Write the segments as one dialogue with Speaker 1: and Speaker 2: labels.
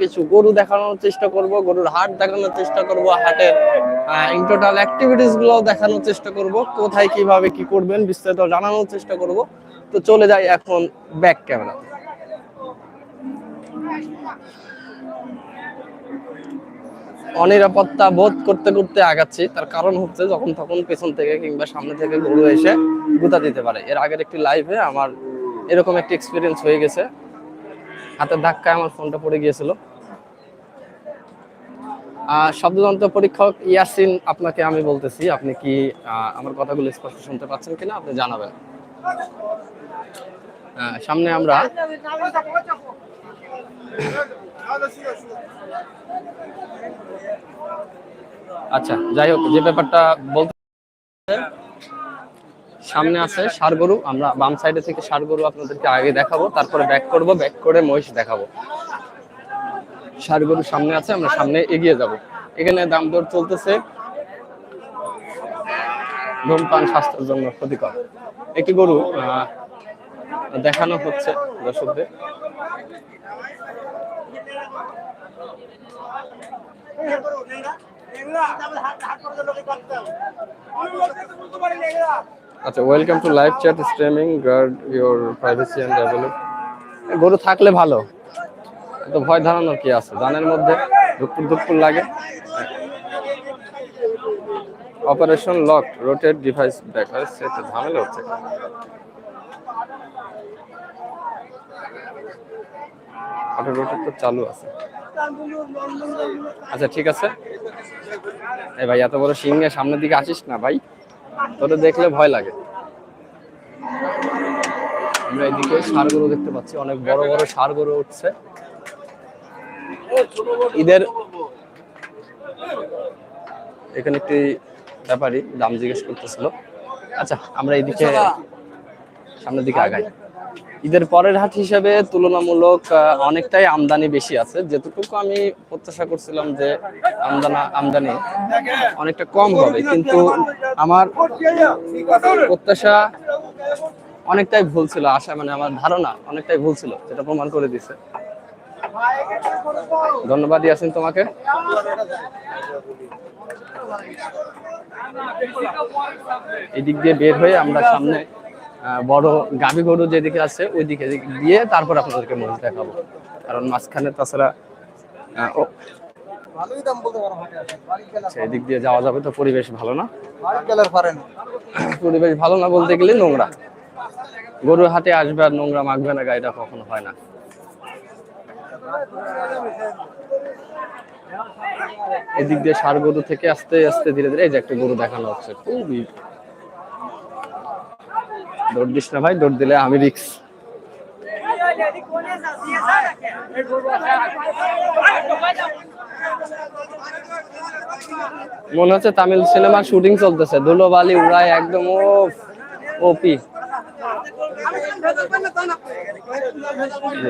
Speaker 1: কিছু গরু দেখানোর চেষ্টা করব, গরুর হাট দেখানোর চেষ্টা করব, হাটের ইন টোটাল অ্যাক্টিভিটিসগুলো দেখানোর চেষ্টা করব, কোথায় কীভাবে কি করবেন বিস্তারিত জানানোর চেষ্টা করব। তো চলে যাই এখন ব্যাক ক্যামেরা অনিরাপত্তা বোধ করতে করতে আগাচ্ছি, তার কারণ হচ্ছে যখন তখন পেছন থেকে কিংবা সামনে থেকে গরু এসে গুতা দিতে পারে। এর আগের একটি লাইভে আমার এরকম একটি এক্সপিরিয়েন্স হয়ে গেছে। হাতের ধাক্কায় আমার ফোনটা পড়ে গিয়েছিল। শব্দযন্ত্র পরীক্ষক ইয়াসিন, আপনাকে আমি বলতেছি, আপনি কি আমার কথাগুলো স্পষ্ট শুনতে পাচ্ছেন কিনা আপনি জানাবেন। সামনে আমরা আচ্ছা যাই হোক, যে ব্যাপারটা বলতে সামনে আছে ষাড় গরু আমরা বাম সাইডে থেকে ষাড় গরু আপনাদেরকে আগে দেখাবো, তারপরে ব্যাক করব ব্যাক করে মহিষ দেখাবো। ষাড় গরু সামনে আছে, আমরা সামনে এগিয়ে যাব। এখানে দাম দর চলতেছে। ধূমপান স্বাস্থ্যের জন্য ক্ষতিকর। একটি গরু দেখানো হচ্ছে দর্শকদের। আচ্ছা welcome to chat streaming guard privacy develop গরু থাকলে ভালো। তো ভয় ধারণার কি আছে? জানের মধ্যে দুপুর দুপুর লাগে। Operation lock rotate device back সেটা ঝামেলা হচ্ছে। অটো রোটেট তো চালু আছে। আচ্ছা ঠিক আছে। এই ভাই, এত বড় সিংহে সামনের দিকে আসিস না ভাই। তোরে দেখলে ভয় লাগে। আমরা এদিকে ষাড় গরু দেখতে পাচ্ছি, অনেক বড় বড় ষাড় গরু উঠছে। ঈদের এখানে একটি ব্যাপারী দাম জিজ্ঞেস করতেছিল। আচ্ছা আমরা এইদিকে সামনের দিকে আগাই। ঈদের পরের হাট হিসেবে তুলনামূলক অনেকটাই আমদানি বেশি আছে। যেটুকু আমি প্রত্যাশা করছিলাম যে আমদানা আমদানি অনেকটা কম হবে। কিন্তু আমার প্রত্যাশা অনেকটাই ভুল ছিল আশা মানে আমার ধারণা অনেকটাই ভুল ছিল যেটা প্রমাণ করে দিছে। ধন্যবাদ ইয়াসিন তোমাকে। এদিক দিয়ে বের হয়ে আমরা সামনে বড় গাভী গরু যেদিকে আছে ওই দিকে দিয়ে তারপর আপনাদেরকে মহিষ দেখাবো। কারণ মাঝখানে তাছাড়া
Speaker 2: গেলার
Speaker 1: আচ্ছা, দিয়ে যাওয়া যাবে তো পরিবেশ ভালো না? পরিবেশ ভালো না বলতে গেলে নোংরা। গরু হাতে আসবে আর নোংরা মাখবে না গাড়িটা কখনো হয় না। এদিক দিয়ে সার গরু থেকে আস্তে আস্তে ধীরে ধীরে এই যে একটা গরু দেখানো হচ্ছে, খুবই দৌড় দিস না ভাই, দৌড় দিলে আমি রিক্স। মনে হচ্ছে তামিল সিনেমার শুটিং চলতেছে, ধুলোবালি উড়ায় একদম ও ওপি।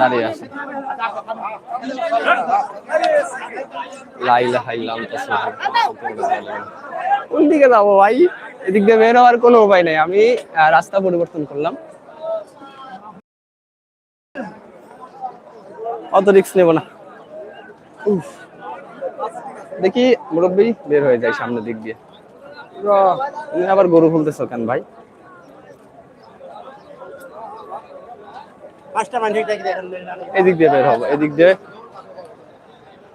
Speaker 1: দাঁড়িয়ে কোন দিকে যাব ভাই? এদিক দিয়ে বের হওয়ার কোনো উপায় নাই। আমি রাস্তা পরিবর্তন করলাম। অত রিক্স নেব না। দেখি মুরব্বী বের হয়ে যায় সামনের দিক দিয়ে। আবার গরু খুলতেছো কেন ভাই?
Speaker 2: পাঁচটা মানুষ দেখি
Speaker 1: এদিক দিয়ে বের হব এদিক দিয়ে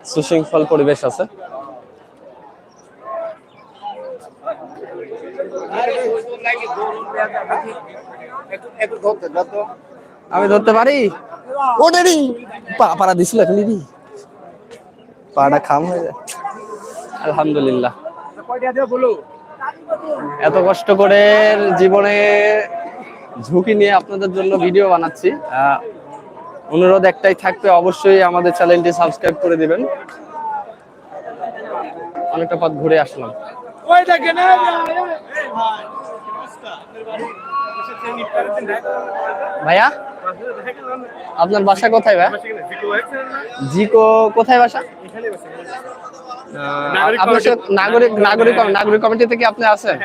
Speaker 1: সুশৃঙ্খল পরিবেশ আছে। আমি ধরতে পারি? ও ডেডি পা পাড়া দিছিল এখন দিদি। পাড়া খাম হয়ে যায়। আলহামদুলিল্লাহ। এত কষ্ট করে জীবনে ঝুঁকি নিয়ে আপনাদের জন্য ভিডিও বানাচ্ছি। অনুরোধ একটাই থাকবে অবশ্যই আমাদের চ্যানেলটি সাবস্ক্রাইব করে দিবেন। অনেকটা পথ ঘুরে আসলাম।
Speaker 2: ওই দেখেন
Speaker 1: ভাইয়া আপনার বাসা কোথায় ভাই জিকো কোথায় বাসা? আপনার সাথে নাগরিক নাগরিক নাগরিক কমিটি থেকে আপনি আছেন?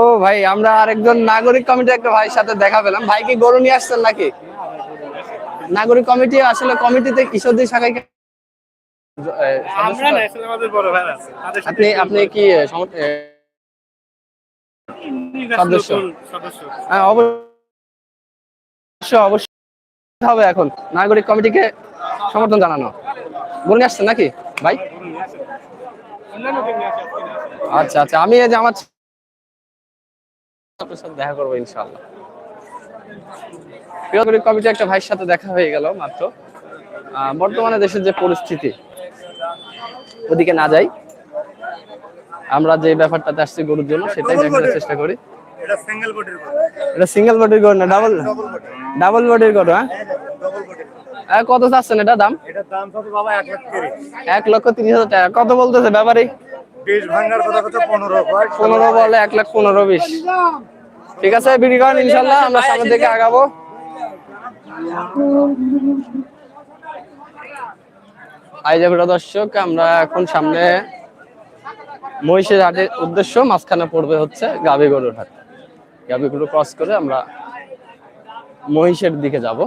Speaker 1: ও ভাই আমরা আরেকজন নাগরিক কমিটি একটা ভাইয়ের সাথে দেখা পেলাম। ভাই কি গরু নিয়ে আসছেন নাকি? নাগরিক কমিটি আসলে কমিটিতে ঈশ্বরদী শাখায় আপনি আপনি কি সদস্য। হ্যাঁ অবশ্যই অবশ্যই হবে এখন। নাগরিক কমিটিকে সমর্থন জানানো। বলে আসছেন নাকি? ভাই? আচ্ছা আচ্ছা আমি এই যে আমার আপনার সাথে দেখা করব কমিটি একটা ভাইয়ের সাথে দেখা হয়ে গেল মাত্র। বর্তমানে দেশের যে পরিস্থিতি ওদিকে না যাই আমরা যে ব্যাপারটাতে আসছি গরুর জন্য সেটাই দেখানোর চেষ্টা করি।
Speaker 2: এটা সিঙ্গেল বডির
Speaker 1: এটা সিঙ্গেল বডির গরু না ডাবল ডাবল বডির গরু। হ্যাঁ? আহ, কত চাচ্ছেন এটা দাম?
Speaker 2: এটার দাম বাবা এক লাখ তিরিশ।
Speaker 1: এক লক্ষ তিরিশ হাজার টাকা। কত বলতেছে ব্যাপারী?
Speaker 2: পনেরো
Speaker 1: বলে এক লাখ পনেরো বিশ। ঠিক আছে ইনশাল্লাহ, আমরা আগাবো। দর্শক, আমরা এখন সামনে মহিষের হাটের উদ্দেশ্য, মাঝখানে পড়বে হচ্ছে গাবি গরুর হাট। গাবি গরু ক্রস করে আমরা মহিষের দিকে যাব।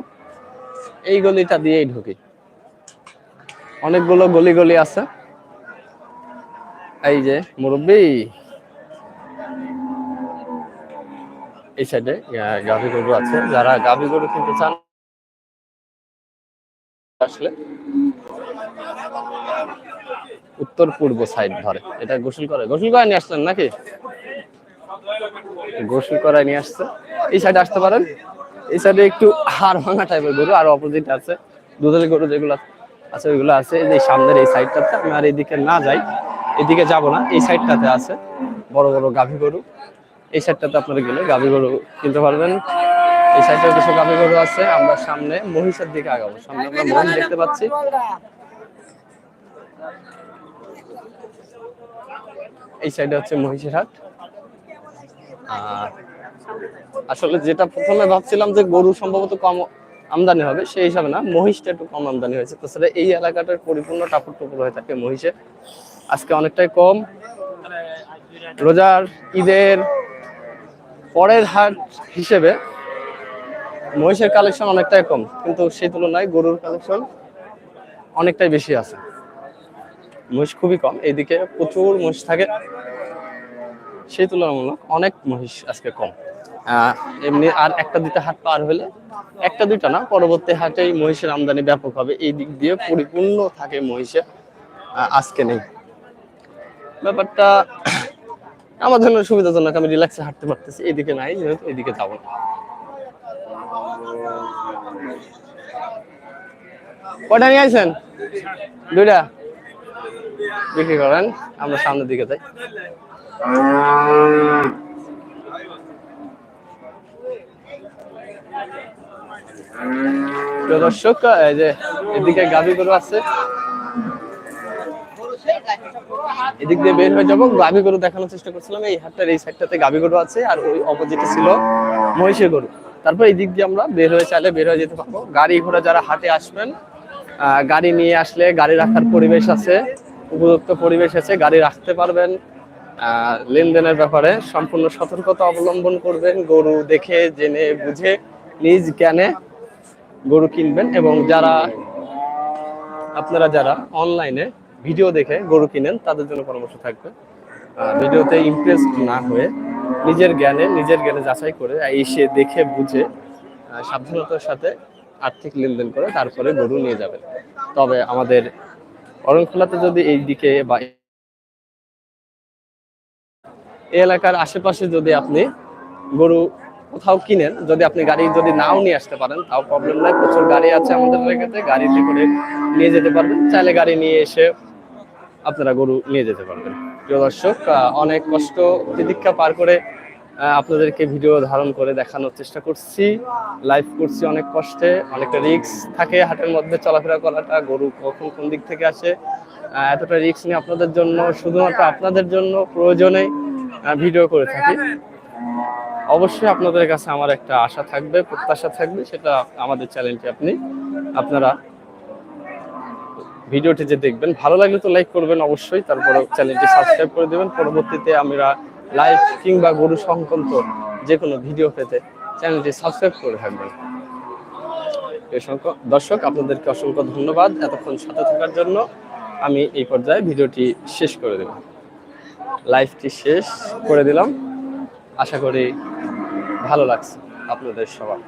Speaker 1: এই গলিটা দিয়েই ঢুকি। অনেকগুলো গলি গলি আছে। এই যে, মুরব্বী। এই সাইডে গাভী গরু আছে। যারা গাভী গরু কিনতে চান, আসলে উত্তর পূর্ব সাইড ধরে। এটা গোসল করে। গোসল করে নিয়ে আসলেন নাকি? গোসল করায় নিয়ে আসছে। এই সাইডে আসতে পারেন। এই সাইডে একটু হাড় ভাঙা টাইপের গরু, আর অপোজিট আছে। দুধের গরু যেগুলো আছে, ওইগুলো আছে। এই সামনের এই সাইডটাতে আমি আর এইদিকে না যাই। এদিকে যাব না, এই সাইডটাতে আছে। বড় বড় গাভী গরু। এই সাইডটাতে আপনারা গেলে গাভী গরু কিনতে পারবেন। এই সাইডে কিছু গাভী গরু আছে, আমরা সামনে মহিষের দিকে আগাবো। সামনে আমরা মহিষ দেখতে পাচ্ছি। এই সাইডে হচ্ছে মহিষের হাট। আর আসলে যেটা প্রথমে ভাবছিলাম যে গরু সম্ভবত কম আমদানি হবে, সেই হিসাবে না, মহিষটা একটু কম আমদানি হয়েছে। তাছাড়া এই এলাকাটার পরিপূর্ণ টাপুর টুপুর হয়ে থাকে মহিষে আজকে অনেকটাই কম। রোজার ঈদের পরের হাট হিসেবে মহিষের কালেকশন অনেকটাই কম, কিন্তু সেই তুলনায় গরুর কালেকশন অনেকটাই বেশি আছে। মহিষ খুবই কম, এইদিকে প্রচুর মহিষ থাকে। সেই তুলনামূলক অনেক মহিষ আজকে কম। এমনি আর একটা দুইটা হাট পার হলে একটা দুইটা না, পরবর্তী হাটেই মহিষের আমদানি ব্যাপক হবে। এই দিক দিয়ে পরিপূর্ণ থাকে মহিষে আজকে নেই। ব্যাপারটা আমার জন্য সুবিধাজনক, আমি রিল্যাক্সে হাঁটতে পারতেছি। এইদিকে নাই, যেহেতু এইদিকে যাব না। কয়টা নিয়ে আসেন? দুইটা। বিক্রি করেন, আমরা সামনের দিকে যাই। দর্শক, এই যে এদিকে গাভী গরু আছে এদিক দিয়ে বের হয়ে যাব। গাভী গরু দেখানোর চেষ্টা করছিলাম। এই হাটটার এই সাইডটাতে গাভী গরু আছে আর ওই অপোজিটে ছিল মহিষের গরু। তারপর এই দিক দিয়ে আমরা বের হয়ে চাইলে বের হয়ে যেতে পারব। গাড়ি ঘোড়া যারা হাটে আসবেন গাড়ি নিয়ে আসলে গাড়ি রাখার পরিবেশ আছে, উপযুক্ত পরিবেশ আছে, গাড়ি রাখতে পারবেন। লেনদেনের ব্যাপারে সম্পূর্ণ সতর্কতা অবলম্বন করবেন, গরু দেখে, জেনে, বুঝে, নিজ জ্ঞানে গরু কিনবেন এবং যারা, আপনারা যারা অনলাইনে ভিডিও দেখে গরু কিনেন, তাদের জন্য পরামর্শ থাকবে। ভিডিওতে ইমপ্রেস না হয়ে নিজের জ্ঞানে নিজের জ্ঞানে যাচাই করে এসে দেখে বুঝে সাবধানতার সাথে আর্থিক লেনদেন করে তারপরে গরু নিয়ে যাবেন। তবে আমাদের অরণখোলাতে যদি এই দিকে বা এলাকার আশেপাশে যদি আপনি গরু কোথাও কিনেন, যদি আপনি গাড়ি যদি নাও নিয়ে আসতে পারেন, তাও প্রবলেম নাই। প্রচুর গাড়ি আছে আমাদের এলাকাতে, গাড়িতে করে নিয়ে যেতে পারবেন। চাইলে গাড়ি নিয়ে এসে আপনারা গরু নিয়ে যেতে পারবেন। প্রিয় দর্শক অনেক কষ্ট প্রতীক্ষা পার করে আপনাদেরকে ভিডিও ধারণ করে দেখানোর চেষ্টা করছি। লাইভ করছি অনেক কষ্টে, অনেকটা রিস্ক থাকে হাটের মধ্যে চলাফেরা করাটা, গরু কখন কোন দিক থেকে আসে এতটা রিস্ক নিয়ে আপনাদের জন্য, শুধুমাত্র আপনাদের জন্য প্রয়োজনে ভিডিও করে থাকি। অবশ্যই আপনাদের কাছে আমার একটা আশা থাকবে, প্রত্যাশা থাকবে, সেটা আমাদের চ্যানেলটি আপনি, আপনারা ভিডিওটি যে দেখবেন, ভালো লাগলে তো লাইক করবেন অবশ্যই, তারপরে চ্যানেলটি সাবস্ক্রাইব করে দেবেন। পরবর্তীতে আমরা লাইভ কিংবা গরু সংক্রান্ত যে কোনো ভিডিও পেতে চ্যানেলটি সাবস্ক্রাইব করে থাকবেন। দর্শক, আপনাদেরকে অসংখ্য ধন্যবাদ এতক্ষণ সাথে থাকার জন্য। আমি এই পর্যায়ে ভিডিওটি শেষ করে দেব লাইভটি শেষ করে দিলাম। আশা করি ভালো লাগছে আপনাদের সবার।